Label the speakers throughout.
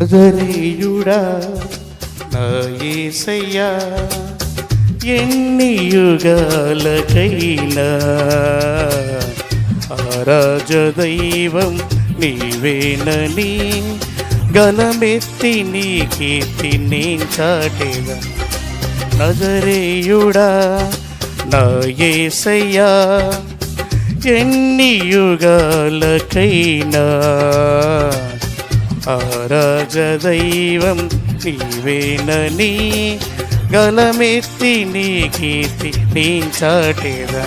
Speaker 1: నజరేయుడా నా యేసయ్యా ఎన్ని యుగాలకైనా ఆరాజ దైవం నీవేనని గలమెత్తి నీ కీర్తి నేను చాటేదా నజరేయుడా నా యేసయ్యా ఎన్ని యుగాలకైనా ఆరాజదైవం నీవేనని గలమెత్తి నీ కీర్తి నీ చాటేదా?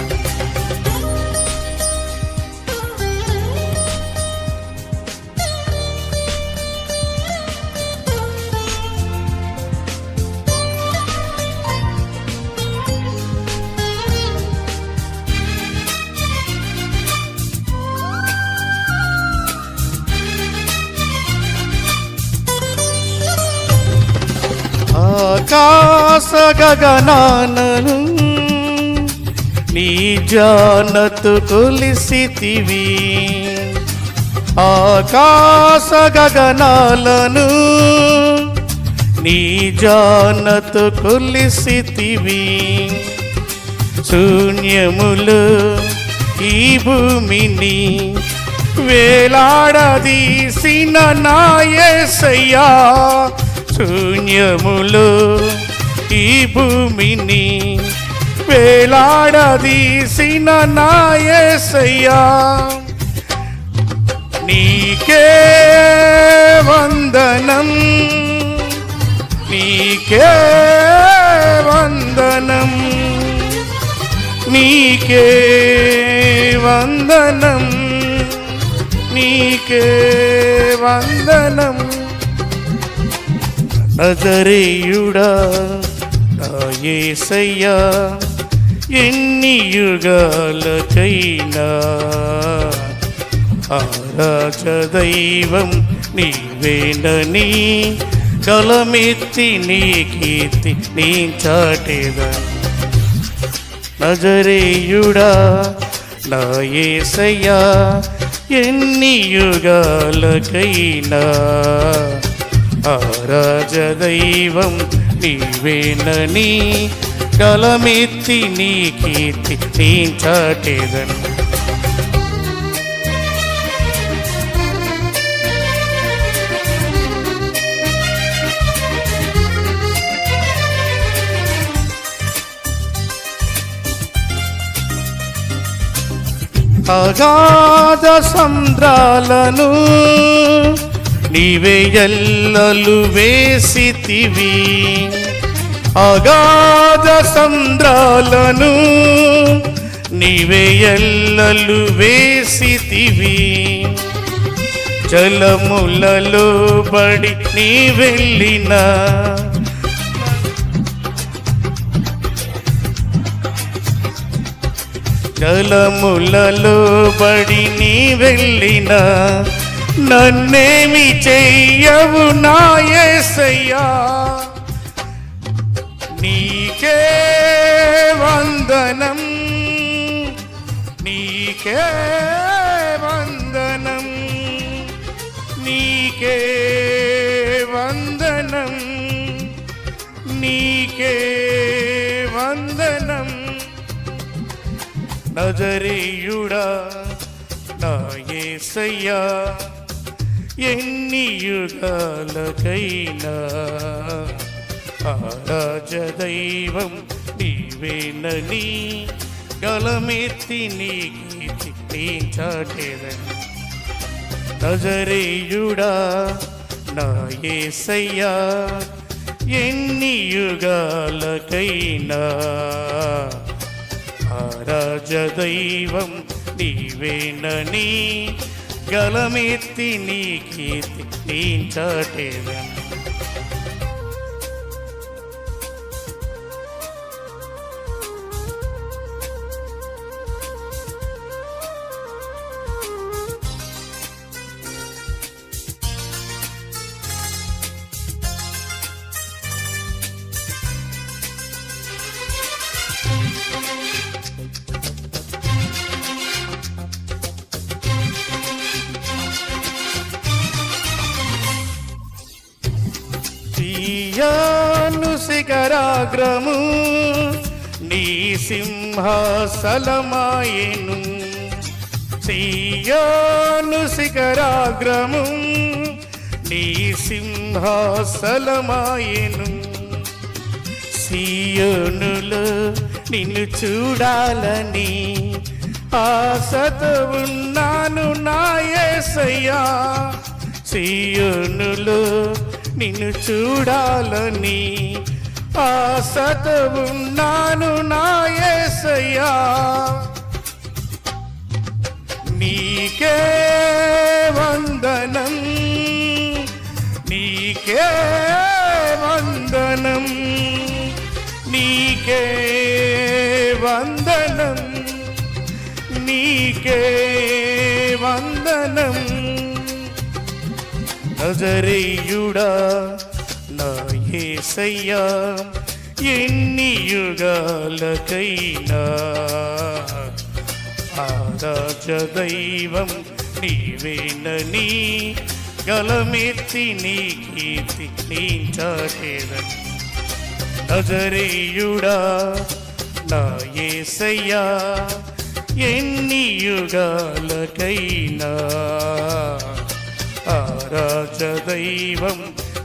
Speaker 1: ఆకాశ గగనానను నీ జానతు కొలిసితివి ఆకాశ గగనాలను నీ జానతు కొలిసితివి శూన్యములు ఈ భూమిని వేలాడదీసిన నాయసయ్యా శూన్యములు ఈ భూమిని వేలాడదీసిన నాయసయ్యా. నీకే వందనం నీకే వందనం నీకే వందనం నీకే నజరేయుడా నా యేసయ్యా ఎన్ని యుగాలకైనా ఆరాజ దైవం నీవేనని కలమెత్తి నీ కీర్తి నీ చాటేదా? నజరేయుడా నా యేసయ్యా ఎన్ని యుగాలకైనా ఆరాజదైవం నీవేనని కలమెత్తి నీ కీర్తి నీ చాటేదను అగాధ సంద్రాలను నీవే ఎల్లలు వేసితివి. అగాధ సంద్రాలను నీవే ఎల్లలు వేసితివి. జలములలో బడి నీ వెళ్ళినా జలములలో బడి నీ వెళ్ళిన నన్నేమి చెయ్యవు నాయసయ్యా. నీకే వందనం నీకే వందనం నీకే వందనం నీకే వందనం. నజరేయుడా నాయసయ్యా ఎన్ని యుగాలకైనా ఆరాజ దైవం నీవేనని గలమెత్తి నీ గీతి నీ చాటేదని. నజరేయుడా నా యేసయ్యా ఎన్ని యుగాలకైనా ఆరాజ దైవం నీవేనని గలమెత్తి నీ కీర్తి నీ చాటేదని శిఖరాగ్రము నీ సింహాసలమాయను సియోను శిఖరాగ్రము నీ సింహాసలమాయను సియోనులో నిన్ను చూడాలని ఆశతో ఉన్నాను నా యేసయ్యా నిన్ను చూడాలని ఆశతో ఉన్నాను నా యేసయ్యా నీకే వందనం నీకే వందనం నీకే వందనం నీకే నజరేయుడా నా యేసయ్యా ఎన్ని యుగాలకైనా ఆరాజ దైవం నీవేనని గలమెత్తి నీ కీర్తి నీ చాటేదని నజరేయుడా నా యేసయ్యా ఎన్ని యుగాలకైనా ఆరాజ దైవం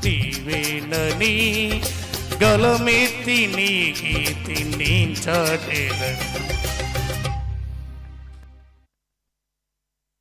Speaker 1: నీవేనని గలమెత్తి నీ కీర్తి నీ చాటేదని.